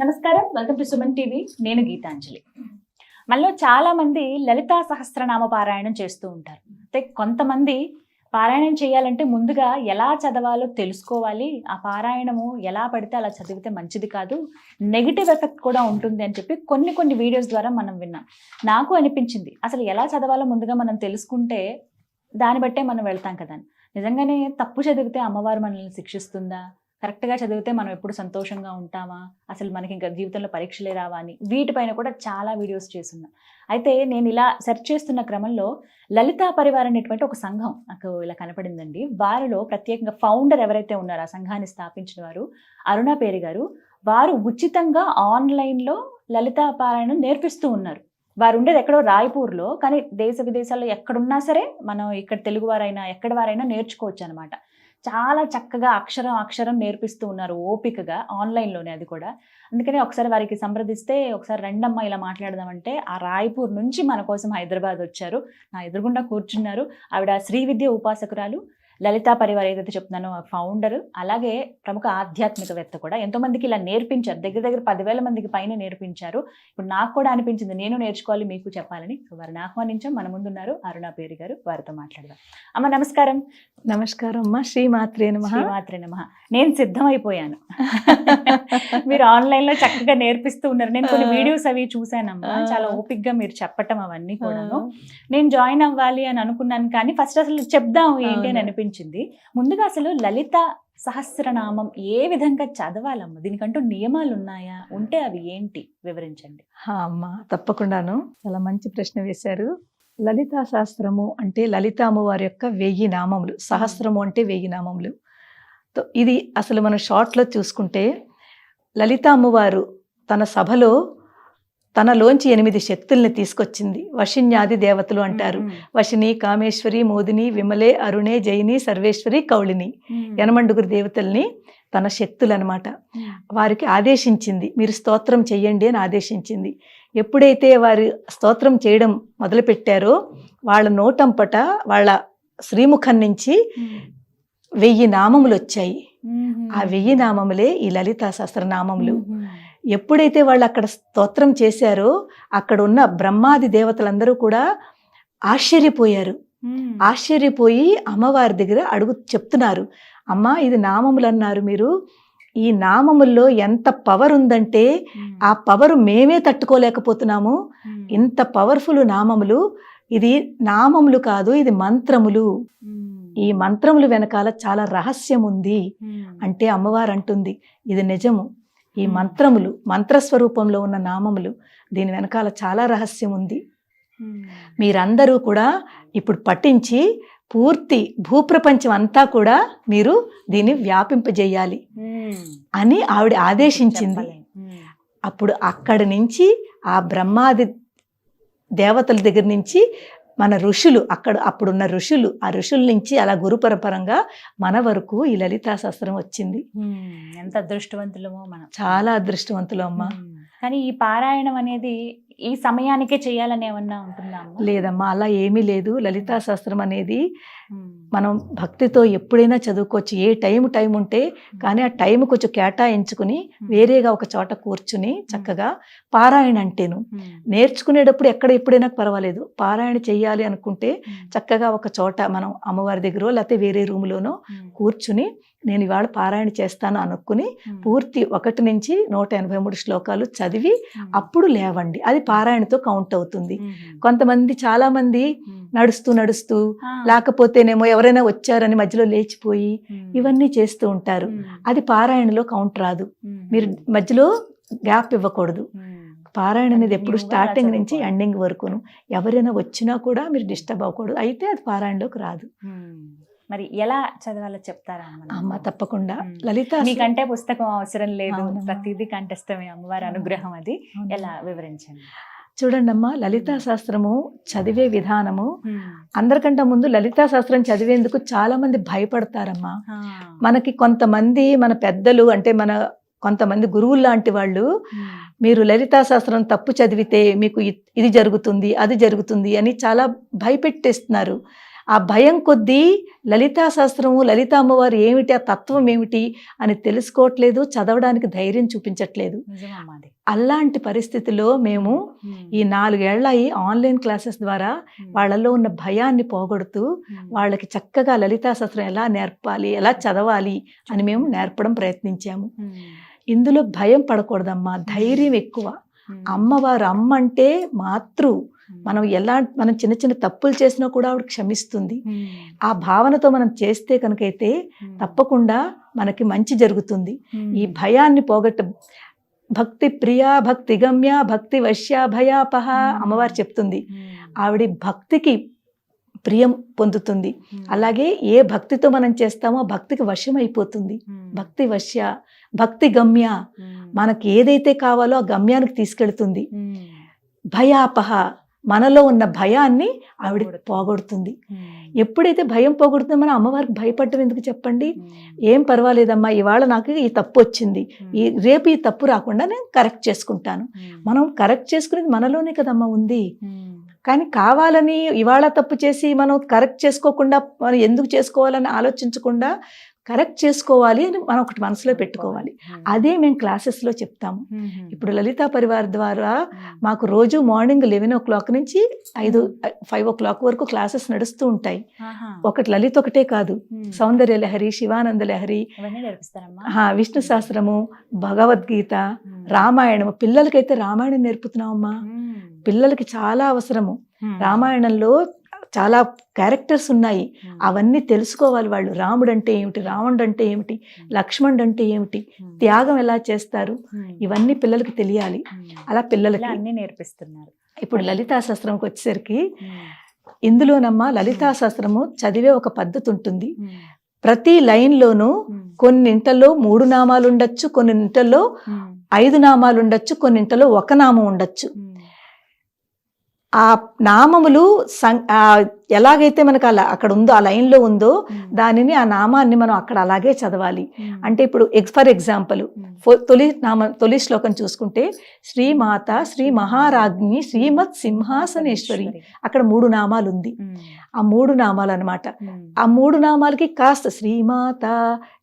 నమస్కారం. Welcome to Suman TV. నేను గీతాంజలి. మనలో చాలామంది లలితా సహస్రనామ పారాయణం చేస్తూ ఉంటారు. అయితే కొంతమంది పారాయణం చేయాలంటే ముందుగా ఎలా చదవాలో తెలుసుకోవాలి. ఆ పారాయణము ఎలా పడితే అలా చదివితే మంచిది కాదు. నెగిటివ్ ఎఫెక్ట్ కూడా ఉంటుంది అని చెప్పి కొన్ని కొన్ని వీడియోస్ ద్వారా మనం విన్నాం. నాకు అనిపించింది అసలు ఎలా చదవాలో ముందుగా మనం తెలుసుకుంటే దాన్ని బట్టే మనం వెళ్తాం కదా నిజంగానే తప్పు చదివితే అమ్మవారు మనల్ని శిక్షిస్తుందా? కరెక్ట్గా చదివితే మనం ఎప్పుడు సంతోషంగా ఉంటామా? అసలు మనకి ఇంకా జీవితంలో పరీక్షలే రావా అని. వీటిపైన కూడా చాలా వీడియోస్ చేస్తున్నా. అయితే నేను ఇలా సెర్చ్ చేస్తున్న క్రమంలో లలితా పరివార్ అనేటువంటి ఒక సంఘం నాకు ఇలా కనపడిందండి. వారిలో ప్రత్యేకంగా ఫౌండర్ ఎవరైతే ఉన్నారో ఆ సంఘాన్ని స్థాపించిన వారు అరుణ పేరి గారు. వారు ఉచితంగా ఆన్లైన్లో లలితా పారాయణం నేర్పిస్తూ ఉన్నారు. వారు ఉండేది ఎక్కడో రాయ్పూర్లో కానీ దేశ విదేశాల్లో ఎక్కడున్నా సరే మనం ఇక్కడ తెలుగు వారైనా వారైనా నేర్చుకోవచ్చు అనమాట చాలా చక్కగా అక్షరం అక్షరం నేర్పిస్తూ ఉన్నారు ఓపికగా ఆన్లైన్లోనే అది కూడా. అందుకని ఒకసారి వారికి సంప్రదిస్తే ఒకసారి రెండమ్మ ఇలా మాట్లాడదామంటే ఆ రాయ్పూర్ నుంచి మన కోసం హైదరాబాద్ వచ్చారు. నా ఎదురుగుండా కూర్చున్నారు. ఆవిడ శ్రీ విద్య ఉపాసకురాలు. లలితా పరివార్ ఏదైతే చెప్తున్నానో ఫౌండర్ అలాగే ప్రముఖ ఆధ్యాత్మికవేత్త కూడా. ఎంతో మందికి ఇలా నేర్పించారు. దగ్గర దగ్గర పదివేల మందికి పైన నేర్పించారు. ఇప్పుడు నాకు కూడా అనిపించింది నేను నేర్చుకోవాలి మీకు చెప్పాలని. సో వారిని ఆహ్వానించాం. మన ముందున్నారు అరుణ పేరు గారు. వారితో మాట్లాడదాం. అమ్మ నమస్కారం. నమస్కారం అమ్మా. శ్రీమాత్రే నమ. శ్రీమాత్రే నమః. నేను సిద్ధమైపోయాను. మీరు ఆన్లైన్లో చక్కగా నేర్పిస్తూ ఉన్నారు. నేను కొన్ని. వీడియోస్ అవి చూసానమ్మా ఆ. చాలా ఓపిక్గా మీరు చెప్పటం అవన్నీ కూడాను. నేను జాయిన్ అవ్వాలి అని అనుకున్నాను కానీ ఫస్ట్ అసలు చెప్దాం ఏంటి అని అవును. అనిపించింది. ముందుగా అసలు లలిత సహస్రనామం ఏ విధంగా చదవాలమ్మ? దీనికంటూ నియమాలు ఉన్నాయా ఉంటే అవి ఏంటి? వివరించండి. అమ్మా తప్పకుండాను. చాలా మంచి ప్రశ్న వేశారు. లలితా శాస్త్రము అంటే లలిత అమ్మవారి యొక్క వెయ్యి నామములు. సహస్రము అంటే వెయ్యి నామములు. ఇది అసలు మనం షార్ట్లో చూసుకుంటే లలిత అమ్మవారు తన సభలో తనలోంచి ఎనిమిది శక్తుల్ని తీసుకొచ్చింది. వశిన్యాది దేవతలు అంటారు. వశిని కామేశ్వరి మోదిని విమలే అరుణే జైని సర్వేశ్వరి కౌళిని యనమండుగురు దేవతల్ని తన శక్తులు అనమాట వారికి ఆదేశించింది. మీరు స్తోత్రం చెయ్యండి అని ఆదేశించింది. ఎప్పుడైతే వారు స్తోత్రం చేయడం మొదలుపెట్టారో వాళ్ళ నోటంపట వాళ్ళ శ్రీముఖం నుంచి వెయ్యి నామములు వచ్చాయి ఆ వెయ్యి నామములే ఈ లలితా సహస్రనామములు. ఎప్పుడైతే వాళ్ళు అక్కడ స్తోత్రం చేశారో అక్కడ ఉన్న బ్రహ్మాది దేవతలందరూ కూడా ఆశ్చర్యపోయారు. ఆశ్చర్యపోయి అమ్మవారి దగ్గర అడుగు చెప్తున్నారు. అమ్మా ఇది నామములు అన్నారు మీరు. ఈ నామముల్లో ఎంత పవర్ ఉందంటే ఆ పవర్ మేమే తట్టుకోలేకపోతున్నాము. ఇంత పవర్ఫుల్ నామములు. ఇది నామములు కాదు ఇది మంత్రములు. ఈ మంత్రములు వెనకాల చాలా రహస్యం ఉంది. అంటే అమ్మవారు అంటుంది ఇది నిజము. ఈ. మంత్రములు మంత్రస్వరూపంలో ఉన్న నామములు దీని వెనకాల చాలా రహస్యం ఉంది. మీరందరూ కూడా ఇప్పుడు పఠించి పూర్తి భూప్రపంచం అంతా కూడా మీరు దీన్ని వ్యాపింపజేయాలి అని ఆవిడ ఆదేశించింది. అప్పుడు అక్కడి నుంచి ఆ బ్రహ్మాది దేవతల దగ్గర నుంచి మన ఋషులు అక్కడ అప్పుడున్న ఋషులు ఆ ఋషుల నుంచి అలా గురుపరపరంగా మన వరకు ఈ లలితా శాస్త్రం వచ్చింది ఎంత అదృష్టవంతులమో మనం చాలా అదృష్టవంతులు అమ్మ మ్మ్. కానీ ఈ పారాయణం అనేది ఈ సమయానికే చేయాలని ఏమన్నా ఉంటుందా? లేదమ్మా అలా ఏమీ లేదు లలితా శాస్త్రం అనేది. మనం భక్తితో ఎప్పుడైనా చదువుకోవచ్చు ఏ టైం టైం ఉంటే కానీ ఆ టైం కొంచెం కేటాయించుకుని వేరేగా ఒక చోట కూర్చుని చక్కగా పారాయణ అంటేను. నేర్చుకునేటప్పుడు ఎక్కడ ఎప్పుడైనా పర్వాలేదు పారాయణ చెయ్యాలి అనుకుంటే. చక్కగా ఒక చోట మనం అమ్మవారి దగ్గర లేకపోతే వేరే రూములోనో. కూర్చుని నేను ఇవాళ పారాయణ చేస్తాను అనుకుని. పూర్తి ఒకటి నుంచి నూట ఎనభై మూడు శ్లోకాలు చదివి. అప్పుడు లేవండి అది పారాయణతో కౌంట్ అవుతుంది. కొంతమంది చాలా మంది మ్మ్. నడుస్తూ నడుస్తూ. లేకపోతేనేమో ఎవరైనా వచ్చారని మధ్యలో లేచిపోయి. ఇవన్నీ చేస్తూ ఉంటారు. అది పారాయణలో కౌంట్ రాదు. మీరు మధ్యలో గ్యాప్ ఇవ్వకూడదు. పారాయణ అనేది ఎప్పుడు స్టార్టింగ్ నుంచి. ఎండింగ్ వరకును ఎవరైనా వచ్చినా కూడా మీరు డిస్టర్బ్ అవ్వకూడదు అయితే అది పారాయణలోకి రాదు. మరి ఎలా చదవాలో చెప్తారా అమ్మ తప్పకుండా. లలిత మీకంటే పుస్తకం అవసరం లేదు. ప్రతిదీ కంఠస్థమే అమ్మవారి అనుగ్రహం అది. ఎలా వివరించండి చూడండి అమ్మా లలితా శాస్త్రము చదివే విధానము. అందరికంటే ముందు లలితా శాస్త్రం చదివేందుకు చాలా మంది భయపడతారమ్మా. మనకి కొంతమంది మన పెద్దలు అంటే మన కొంతమంది గురువులు లాంటి వాళ్ళు. మీరు లలితా శాస్త్రం తప్పు చదివితే మీకు ఇది జరుగుతుంది అది జరుగుతుంది అని చాలా భయపెట్టేస్తున్నారు ఆ భయం కొద్దీ లలితా శాస్త్రము లలిత అమ్మవారు ఏమిటి ఆ తత్వం ఏమిటి అని తెలుసుకోవట్లేదు చదవడానికి ధైర్యం చూపించట్లేదు. అలాంటి పరిస్థితిలో మేము. ఈ నాలుగేళ్ళ ఈ ఆన్లైన్ క్లాసెస్ ద్వారా. వాళ్ళలో ఉన్న భయాన్ని పోగొడుతూ. వాళ్ళకి చక్కగా లలితా శాస్త్రం ఎలా నేర్పాలి ఎలా చదవాలి అని మేము నేర్పడం ప్రయత్నించాము. ఇందులో భయం పడకూడదమ్మా ధైర్యం ఎక్కువ. అమ్మవారు అమ్మ అంటే మాతృ. మనం ఎలా మనం చిన్న చిన్న తప్పులు చేసినా కూడా ఆవిడ క్షమిస్తుంది. ఆ భావనతో మనం చేస్తే కనుకైతే. తప్పకుండా మనకి మంచి జరుగుతుంది. ఈ భయాన్ని పోగొట్ట భక్తి ప్రియా భక్తి గమ్య భక్తి వశ్య భయాపహ అమ్మవారు చెప్తుంది. ఆవిడ భక్తికి ప్రియం పొందుతుంది ఉమ్. అలాగే ఏ భక్తితో మనం చేస్తామో భక్తికి వశం అయిపోతుంది ఉమ్. భక్తి వశ్య భక్తి గమ్య ఉమ్. మనకి ఏదైతే కావాలో ఆ గమ్యానికి తీసుకెళ్తుంది. భయాపహ మనలో ఉన్న భయాన్ని ఆవిడ పోగొడుతుంది. ఎప్పుడైతే భయం పోగొడుతుందో మనం అమ్మవారికి భయపడటం ఎందుకు చెప్పండి. ఏం పర్వాలేదమ్మా ఇవాళ నాకు ఈ తప్పు వచ్చింది ఈ రేపు ఈ తప్పు రాకుండా నేను కరెక్ట్ చేసుకుంటాను. మనం కరెక్ట్ చేసుకునేది మనలోనే కదమ్మా ఉంది. కానీ కావాలని ఇవాళ తప్పు చేసి మనం కరెక్ట్ చేసుకోకుండా మనం ఎందుకు చేసుకోవాలని ఆలోచించకుండా కరెక్ట్ చేసుకోవాలి అని మనం ఒకటి మనసులో పెట్టుకోవాలి. అదే మేము క్లాసెస్లో చెప్తాము. ఇప్పుడు లలితా పరివార్ ద్వారా. మాకు రోజు మార్నింగ్ లెవెన్ ఓ క్లాక్ నుంచి ఐదు ఫైవ్ ఓ క్లాక్ వరకు క్లాసెస్ నడుస్తూ ఉంటాయి. ఒకటి లలిత ఒకటే కాదు. సౌందర్య లహరి శివానంద లహరి విష్ణు సహస్రము భగవద్గీత. రామాయణము పిల్లలకైతే రామాయణం నేర్పుతున్నామమ్మా. పిల్లలకి చాలా అవసరము. రామాయణంలో చాలా క్యారెక్టర్స్ ఉన్నాయి. అవన్నీ తెలుసుకోవాలి వాళ్ళు రాముడు అంటే ఏమిటి రావణుడు అంటే ఏమిటి లక్ష్మణుడు అంటే ఏమిటి. త్యాగం ఎలా చేస్తారు. ఇవన్నీ పిల్లలకి తెలియాలి. అలా పిల్లలకి అన్ని నేర్పిస్తున్నారు ఇప్పుడు లలితా శాస్త్రంకి వచ్చేసరికి. ఇందులోనమ్మా లలితా శాస్త్రము చదివే ఒక పద్ధతి ఉంటుంది. ప్రతి లైన్లోనూ. కొన్నింటలో మూడు నామాలు ఉండొచ్చు కొన్నింటలో. ఐదు నామాలు ఉండొచ్చు కొన్నింటలో ఒక నామం ఉండొచ్చు. ఆ నామములు ఎలాగైతే మనకు అలా అక్కడ ఉందో ఆ లైన్లో ఉందో. దానిని ఆ నామాన్ని మనం అక్కడ అలాగే చదవాలి. అంటే ఇప్పుడు ఫర్ ఎగ్జాంపుల్ తొలి నామ తొలి శ్లోకం చూసుకుంటే శ్రీమాత శ్రీ మహారాజ్ఞి శ్రీమత్ సింహాసనేశ్వరి అక్కడ మూడు నామాలు ఉంది. ఆ మూడు నామాలు అన్నమాట ఉమ్. ఆ మూడు నామాలకి కాస్త శ్రీమాత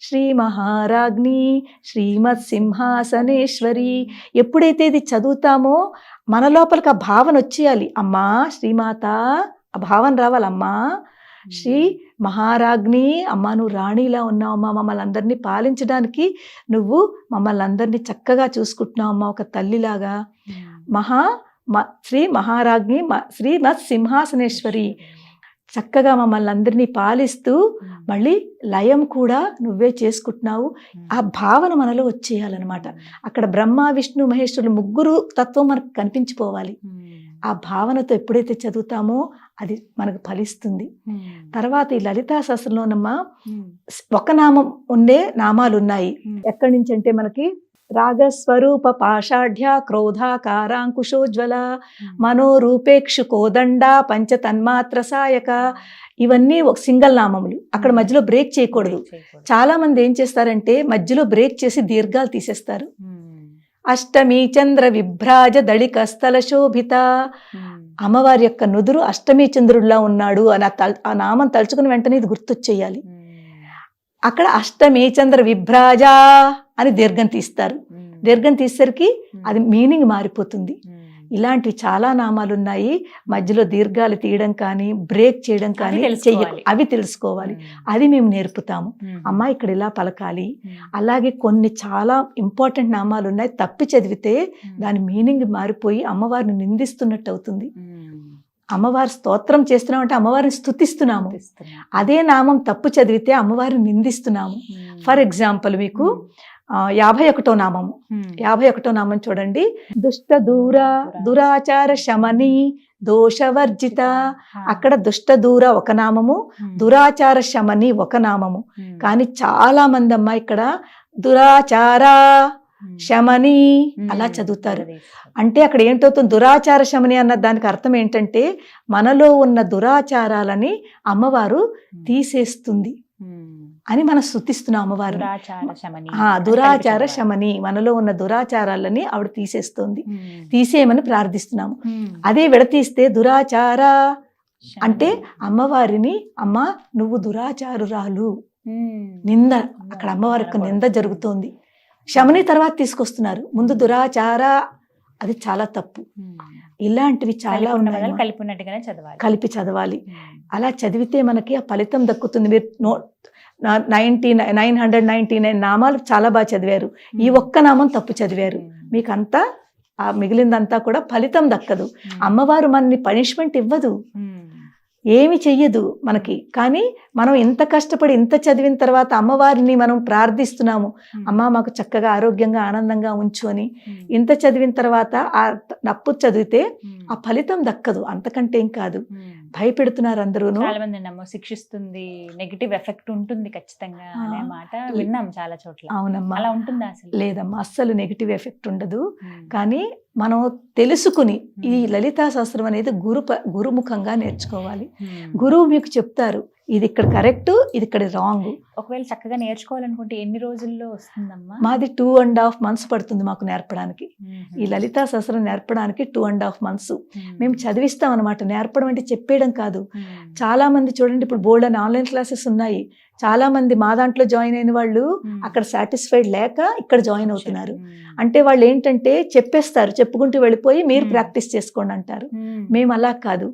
శ్రీ మహారాజ్ఞి శ్రీమత్ సింహాసనేశ్వరి ఎప్పుడైతే ఇది చదువుతామో మన లోపలికి ఆ భావన వచ్చేయాలి. అమ్మా శ్రీమాత ఆ భావన రావాలమ్మా శ్రీ మహారాజ్ఞి అమ్మా నువ్వు రాణిలా ఉన్నావమ్మా మమ్మల్ని అందరినీ పాలించడానికి నువ్వు మమ్మల్ని అందరినీ చక్కగా చూసుకుంటున్నావు అమ్మా ఒక తల్లిలాగా. మహా మ- శ్రీ మహారాజ్ఞి మ- శ్రీ మత్ సింహాసనేశ్వరి చక్కగా మమ్మల్ని అందరినీ పాలిస్తూ. మళ్ళీ లయం కూడా నువ్వే చేసుకుంటున్నావు. ఆ భావన మనలో వచ్చేయాలన్నమాట అక్కడ బ్రహ్మ విష్ణు మహేశ్వరులు ముగ్గురు తత్వం మనకు కనిపించిపోవాలి. ఆ భావనతో ఎప్పుడైతే చదువుతామో అది మనకు ఫలిస్తుంది. తర్వాత ఈ లలితా శాస్త్రంలోనమ్మా. ఒక నామం ఉండే నామాలు ఉన్నాయి. ఎక్కడి నుంచి అంటే మనకి రాగస్వరూప పాషాఢ్య క్రోధాకారాంకుశోజ్వల మనోరూపేక్షు కోదండ పంచ తన్మాత్ర సాయక ఇవన్నీ ఒక సింగల్ నామములు అక్కడ మధ్యలో బ్రేక్ చేయకూడదు. చాలా మంది ఏం చేస్తారంటే మధ్యలో బ్రేక్ చేసి దీర్ఘాలు తీసేస్తారు. అష్టమి చంద్ర విభ్రాజ దళిక స్థల శోభిత. అమ్మవారి యొక్క నుదురు అష్టమి చంద్రుడిలా ఉన్నాడు అని ఆ నామం తలుచుకుని వెంటనే ఇది గుర్తొచ్చేయాలి. అక్కడ అష్టమి చంద్ర విభ్రాజ అని దీర్ఘం తీస్తారు. దీర్ఘం తీసేసరికి. అది మీనింగ్ మారిపోతుంది ఉమ్. ఇలాంటివి చాలా నామాలు ఉన్నాయి మధ్యలో దీర్ఘాలు తీయడం కానీ బ్రేక్ చేయడం కానీ తెలుసుకోవాలి. చెయ్య అవి తెలుసుకోవాలి. అది మేము నేర్పుతాము. అమ్మ ఇక్కడ ఇలా పలకాలి. అలాగే కొన్ని చాలా ఇంపార్టెంట్ నామాలు ఉన్నాయి తప్పి చదివితే. దాని మీనింగ్ మారిపోయి అమ్మవారిని నిందిస్తున్నట్టు అవుతుంది. అమ్మవారి స్తోత్రం చేస్తున్నాం అంటే అమ్మవారిని స్తుతిస్తున్నాము ఇస్తున్నా. అదే నామం తప్పు చదివితే అమ్మవారిని నిందిస్తున్నాము. ఫర్ ఎగ్జాంపుల్ మీకు యాభై ఒకటో నామము. యాభై ఒకటో నామం చూడండి దుష్ట దూర దురాచార శమని దోషవర్జిత. అక్కడ దుష్ట దూర ఒక నామము. దురాచార శమని ఒక నామము. కానీ చాలా మంది అమ్మ ఇక్కడ దురాచార. శమని. అలా చదువుతారు. అంటే అక్కడ ఏంటవుతుంది దురాచార శమని అన్న దానికి అర్థం ఏంటంటే మనలో ఉన్న దురాచారాలని అమ్మవారు. తీసేస్తుంది. అని మనం స్థుతిస్తున్నాం అమ్మవారిని దురాచార శమని. శమని. మనలో ఉన్న దురాచారాలని ఆవిడ తీసేస్తుంది. తీసేయమని ప్రార్థిస్తున్నాము. అదే విడతీస్తే దురాచార అంటే అమ్మవారిని అమ్మ నువ్వు దురాచారురాలు. నింద. అక్కడ అమ్మవారి యొక్క నింద జరుగుతోంది. క్షమని తర్వాత తీసుకొస్తున్నారు. ముందు దురాచార. అది చాలా తప్పు. ఇలాంటివి చాలా ఉన్నాయి కలిపి చదవాలి. కలిపి చదవాలి. అలా చదివితే మనకి ఆ ఫలితం దక్కుతుంది. మీరు no ninety nine hundred ninety nine నామాలు చాలా బాగా చదివారు ఈ ఒక్క నామం తప్పు చదివారు ఉమ్. మీకు అంతా ఆ మిగిలిందంతా కూడా ఫలితం దక్కదు. అమ్మవారు మనని పనిష్మెంట్ ఇవ్వదు. ఏమి చెయ్యదు మనకి కానీ మనం ఇంత కష్టపడి ఇంత చదివిన తర్వాత అమ్మవారిని మనం ప్రార్థిస్తున్నాము. అమ్మ మాకు చక్కగా ఆరోగ్యంగా ఆనందంగా ఉంచు అని. ఇంత చదివిన తర్వాత ఆ నప్పు చదివితే. ఆ ఫలితం దక్కదు అంతకంటే ఏం కాదు. భయపెడుతున్నారు అందరూను చాలా మంది నమ్మో శిక్షిస్తుంది నెగిటివ్ ఎఫెక్ట్ ఉంటుంది ఖచ్చితంగా. అనే మాట విన్నాం చాలా చోట్ల అవునమ్మా అలా ఉంటుందా అసలు లేదమ్మా అస్సలు నెగిటివ్ ఎఫెక్ట్ ఉండదు. కానీ మనం తెలుసుకుని ఈ. లలితా శాస్త్రం అనేది గురు గురుముఖంగా నేర్చుకోవాలి. గురువు మీకు చెప్తారు ఇది ఇక్కడ కరెక్ట్ ఇది ఇక్కడ రాంగ్ ఒకవేళ చక్కగా నేర్చుకోవాలనుకుంటే ఎన్ని రోజుల్లో వస్తుందమ్మా మాది టూ అండ్ హాఫ్ మంత్స్ పడుతుంది మాకు నేర్పడానికి. ఈ లలితా శాస్త్రం నేర్పడానికి టూ అండ్ హాఫ్ మంత్స్. మేము చదివిస్తాం అనమాట నేర్పడం అంటే చెప్పేయడం కాదు. చాలా మంది చూడండి ఇప్పుడు బోల్డ్ అని ఆన్లైన్ క్లాసెస్ ఉన్నాయి చాలా మంది మా దాంట్లో జాయిన్ అయిన వాళ్ళు. అక్కడ సాటిస్ఫైడ్ లేక ఇక్కడ జాయిన్ అవుతున్నారు. అంటే వాళ్ళు ఏంటంటే చెప్పేస్తారు చెప్పుకుంటూ వెళ్ళిపోయి మీరు. ప్రాక్టీస్ చేసుకోండి అంటారు. మేము అలా కాదు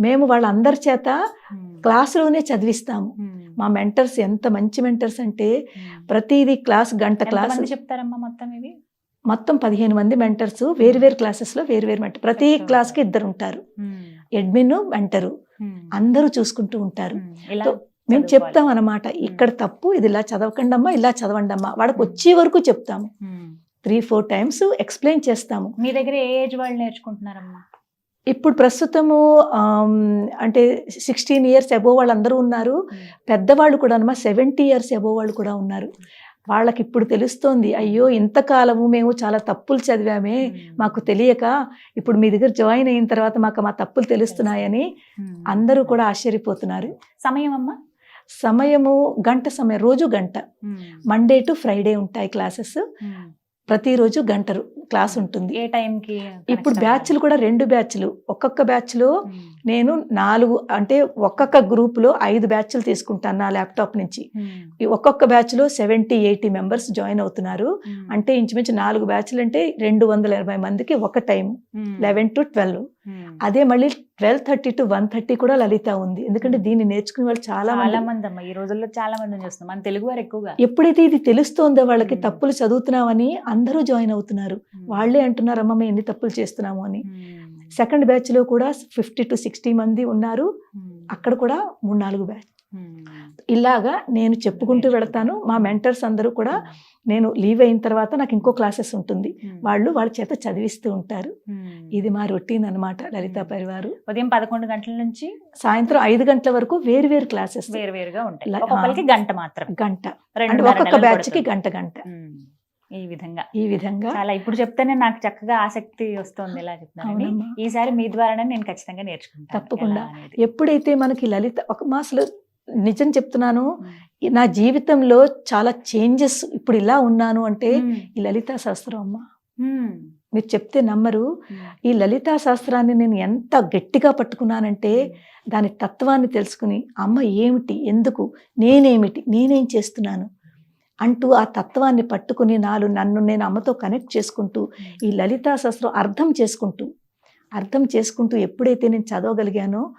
మేము వాళ్ళందరి చేత ఉమ్. క్లాసులోనే చదివిస్తాము ఉమ్. మా మెంటర్స్ ఎంత మంచి మెంటర్స్ అంటే ఉమ్. ప్రతిదీ క్లాస్ గంట క్లాస్ చెప్తారమ్మా మొత్తం ఇవి మొత్తం పదిహేను మంది మెంటర్స్ వేరు వేరు క్లాసెస్లో వేరు వేరు మెంటర్ ప్రతి క్లాస్కి. ఇద్దరు ఉంటారు. Admin mentor. అందరూ చూసుకుంటూ ఉంటారు మేము. చెప్తాం అన్నమాట ఇక్కడ తప్పు ఇది ఇలా చదవకండి అమ్మా ఇలా చదవండి అమ్మా వాడికి వచ్చే వరకు చెప్తాము. త్రీ ఫోర్ టైమ్స్ ఎక్స్ప్లెయిన్ చేస్తాము మీ దగ్గర ఏ ఏజ్ వాళ్ళు నేర్చుకుంటున్నారమ్మా ఇప్పుడు ప్రస్తుతము అంటే సిక్స్టీన్ ఇయర్స్ అబోవ్ వాళ్ళందరూ ఉన్నారు. పెద్దవాళ్ళు కూడా అన్నమా సెవెంటీ ఇయర్స్ అబోవ్ వాళ్ళు కూడా ఉన్నారు వాళ్ళకి ఇప్పుడు తెలుస్తోంది అయ్యో ఇంతకాలము మేము చాలా తప్పులు చదివామే. మాకు తెలియక ఇప్పుడు మీ దగ్గర జాయిన్ అయిన తర్వాత మాకు మా తప్పులు తెలుస్తున్నాయని. అందరూ కూడా ఆశ్చర్యపోతున్నారు సమయం అమ్మా సమయము గంట సమయం రోజు గంట. మండే టు ఫ్రైడే ఉంటాయి క్లాసెస్. ప్రతిరోజు గంట రు- క్లాస్ ఉంటుంది. ఏ టైంకి ఇప్పుడు బ్యాచ్లు కూడా రెండు బ్యాచ్లు. ఒక్కొక్క బ్యాచ్లో నేను నాలుగు అంటే ఒక్కొక్క గ్రూపులో ఐదు బ్యాచ్లు తీసుకుంటాను నా ల్యాప్టాప్ నుంచి. ఒక్కొక్క బ్యాచ్లో సెవెంటీ ఎయిటీ మెంబర్స్ జాయిన్ అవుతున్నారు. అంటే ఇంచుమించు నాలుగు బ్యాచ్లు అంటే రెండు వందల ఎనభై మందికి ఒక టైం. Eleven to twelve. అదే మళ్ళీ twelve thirty to one thirty కూడా లలిత ఉంది. ఎందుకంటే దీన్ని నేర్చుకునే వాళ్ళు చాలా చాలా మంది. మంది అమ్మా ఈ రోజుల్లో చాలా మందిని చూస్తున్నాం. మన తెలుగు వారు ఎక్కువగా. ఎప్పుడైతే ఇది తెలుస్తోందో వాళ్ళకి. తప్పులు చదువుతున్నామని అందరూ జాయిన్ అవుతున్నారు. వాళ్ళే అంటున్నారు అమ్మ మేము ఎన్ని తప్పులు చేస్తున్నాము అని. సెకండ్ బ్యాచ్లో కూడా ఫిఫ్టీ టు సిక్స్టీ మంది ఉన్నారు. అక్కడ కూడా మూడు నాలుగు బ్యాచ్. ఇలాగా నేను చెప్పుకుంటూ వెళతాను. మా మెంటర్స్ అందరూ కూడా నేను లీవ్ అయిన తర్వాత నాకు ఇంకో క్లాసెస్ ఉంటుంది. వాళ్ళు వాళ్ళ చేత చదివిస్తూ ఉంటారు. ఇది మా రొటీన్ అన్నమాట లలితా పరివారు ఉదయం పదకొండు గంటల నుంచి సాయంత్రం ఐదు గంటల వరకు వేరు వేరు క్లాసెస్. వేరు వేరుగా ఉంటాయి. గంట మాత్రం గంట. రెండున్నర ఒక్కొక్క బ్యాచ్కి. గంట గంట. ఈ విధంగా. ఈ విధంగా. చాలా ఇప్పుడు చెప్తేనే నాకు చక్కగా ఆసక్తి వస్తుంది ఇలా అవునమ్మా. ఈసారి మీ ద్వారానే నేను ఖచ్చితంగా నేర్చుకుంటాను. తప్పకుండా. ఎప్పుడైతే మనకి లలిత ఒక మా అసలు నిజం చెప్తున్నాను నా జీవితంలో చాలా చేంజెస్ ఇప్పుడు ఇలా ఉన్నాను అంటే. ఈ లలితా శాస్త్రం అమ్మ. మీరు చెప్తే నమ్మరు. ఈ లలితా శాస్త్రాన్ని నేను ఎంత గట్టిగా పట్టుకున్నానంటే దాని తత్వాన్ని తెలుసుకుని అమ్మ ఏమిటి ఎందుకు నేనేమిటి నేనేం చేస్తున్నాను అంటూ ఆ తత్వాన్ని పట్టుకుని నాలు నన్ను నేను అమ్మతో కనెక్ట్ చేసుకుంటూ ఈ లలితా శాస్త్రం అర్థం చేసుకుంటూ అర్థం చేసుకుంటూ ఎప్పుడైతే నేను చదవగలిగానో.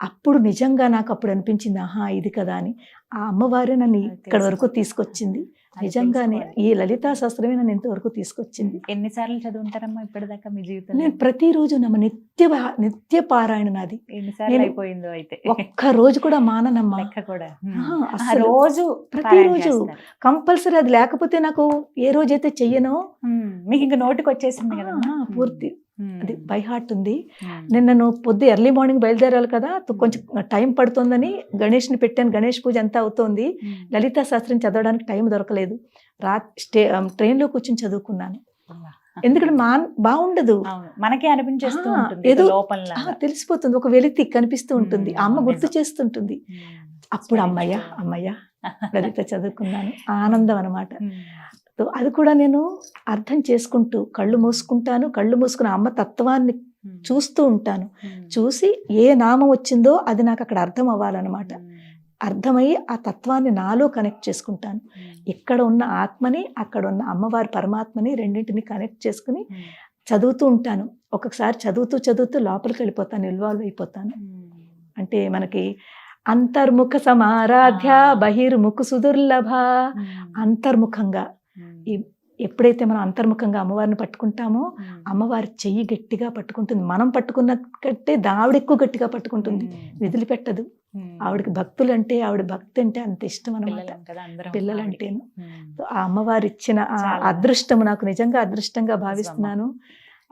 అప్పుడు నిజంగా నాకు అప్పుడు అనిపించింది ఆహా ఇది కదా అని ఆ అమ్మవారే నన్ను ఇక్కడ వరకు. తీసుకొచ్చింది నిజంగానే. ఈ లలితా శాస్త్రమే నన్ను ఇంతవరకు తీసుకొచ్చింది ఎన్నిసార్లు చదువుంటారమ్మా ఇప్పటిదాకా మీ జీవితంలో నేను ప్రతిరోజు నమ్మ నిత్య నిత్య పారాయణ నాది ఎన్నిసార్లు నేను- అయిపోయిందో అయితే ఒక్క రోజు కూడా మాననమ్మా కూడా. రోజు ప్రతిరోజు. కంపల్సరీ అది లేకపోతే నాకు ఏ రోజైతే చెయ్యనో. మీకు ఇంకా నోటికి వచ్చేసింది కదా పూర్తి అది బై హార్ట్ ఉంది. ఉమ్. నిన్న నువ్వు పొద్దు ఎర్లీ మార్నింగ్ బయలుదేరాలి కదా కొంచెం టైం పడుతుందని గణేష్ని పెట్టాను. గణేష్ పూజ అంతా అవుతోంది. లలితా శాస్త్రం చదవడానికి టైం దొరకలేదు. రా స్టే ట్రైన్లో కూర్చొని చదువుకున్నాను. ఎందుకంటే మా బాగుండదు. మనకే అనిపించేస్తూ ఏదో- తెలిసిపోతుంది. ఒక వెలితి కనిపిస్తూ ఉంటుంది. అమ్మ. గుర్తు చేస్తుంటుంది. అప్పుడు అమ్మయ్య అమ్మయ్య లలిత చదువుకున్నాను. ఆనందం అనమాట అది కూడా నేను అర్థం చేసుకుంటూ కళ్ళు మూసుకుంటాను కళ్ళు మూసుకుని అమ్మ తత్వాన్ని ఉమ్. చూస్తూ ఉంటాను ఉమ్. చూసి ఏ నామం వచ్చిందో అది నాకు అక్కడ అర్థం అవ్వాలన్నమాట ఉమ్. అర్థమై ఆ తత్వాన్ని నాలో కనెక్ట్ చేసుకుంటాను. ఇక్కడ ఉన్న ఆత్మని అక్కడ ఉన్న అమ్మవారి పరమాత్మని రెండింటిని కనెక్ట్ చేసుకుని. చదువుతూ ఉంటాను ఒక్కొక్కసారి చదువుతూ చదువుతూ లోపలికి వెళ్ళిపోతాను ఇన్వాల్వ్ అయిపోతాను. అంటే మనకి అంతర్ముఖ సమారాధ్య ఆ. బహిర్ముఖ సుదుర్లభ. అంతర్ముఖంగా ఎప్పుడైతే మనం అంతర్ముఖంగా అమ్మవారిని పట్టుకుంటామో. అమ్మవారి చెయ్యి గట్టిగా పట్టుకుంటుంది. మనం పట్టుకున్న కంటే ఆవిడ ఎక్కువ గట్టిగా పట్టుకుంటుంది. ఉమ్. వదిలిపెట్టదు. ఉమ్. ఆవిడకి భక్తులు అంటే ఆవిడ భక్తి అంటే అంత ఇష్టం అనమాట పిల్లలంటేను. ఆ అమ్మవారు ఇచ్చిన. అదృష్టం నాకు నిజంగా అదృష్టంగా భావిస్తున్నాను.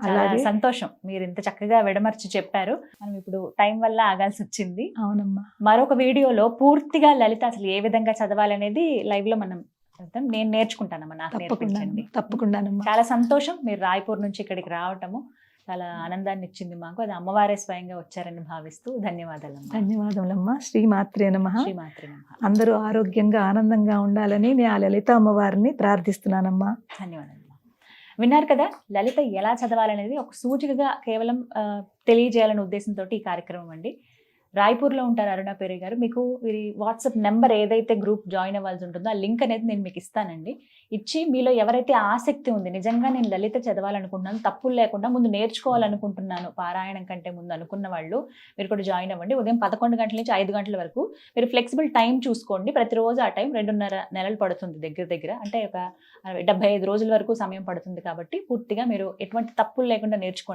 అలాగే సంతోషం. మీరు ఇంత చక్కగా విడమర్చి చెప్పారు. మనం ఇప్పుడు టైం వల్ల ఆగాల్సి వచ్చింది. అవునమ్మా. మరొక వీడియోలో పూర్తిగా లలిత అసలు ఏ విధంగా చదవాలనేది లైవ్లో మనం చెప్తాం నేను నేర్చుకుంటానమ్మా నాకు తప్పకుండా నేర్పించండి. తప్పకుండానమ్మా. చాలా సంతోషం మీరు రాయ్పూర్ నుంచి ఇక్కడికి రావటము. చాలా ఆనందాన్ని ఇచ్చింది మాకు. అది అమ్మవారే స్వయంగా వచ్చారని భావిస్తూ ధన్యవాదాలు ధన్యవాదములమ్మా. శ్రీమాత్రే నమ. శ్రీమాత్రి నమః. అందరూ ఆరోగ్యంగా ఆనందంగా ఉండాలని నేను ఆ లలిత అమ్మవారిని ప్రార్థిస్తున్నానమ్మా. ధన్యవాదాలు విన్నారు కదా లలిత ఎలా చదవాలనేది ఒక సూచికగా కేవలం తెలియజేయాలనే ఉద్దేశంతో ఈ కార్యక్రమం అండి. రాయ్పూర్లో ఉంటారు అరుణ పేరే గారు. మీకు వీరి వాట్సాప్ నెంబర్ ఏదైతే గ్రూప్ జాయిన్ అవ్వాల్సి ఉంటుందో ఆ లింక్ అనేది నేను మీకు ఇస్తానండి. ఇచ్చి మీలో ఎవరైతే ఆసక్తి ఉంది నిజంగా నేను లలిత చదవాలనుకుంటున్నాను తప్పులు లేకుండా ముందు నేర్చుకోవాలనుకుంటున్నాను పారాయణం కంటే ముందు అనుకున్న వాళ్ళు మీరు కూడా జాయిన్ అవ్వండి. ఉదయం పదకొండు గంటల నుంచి ఐదు గంటల వరకు మీరు ఫ్లెక్సిబుల్ టైం చూసుకోండి. ప్రతిరోజు ఆ టైం రెండున్నర నెలలు పడుతుంది దగ్గర దగ్గర. అంటే ఒక డెబ్బై ఐదు రోజుల వరకు సమయం పడుతుంది కాబట్టి పూర్తిగా మీరు ఎటువంటి తప్పులు లేకుండా నేర్చుకోండి.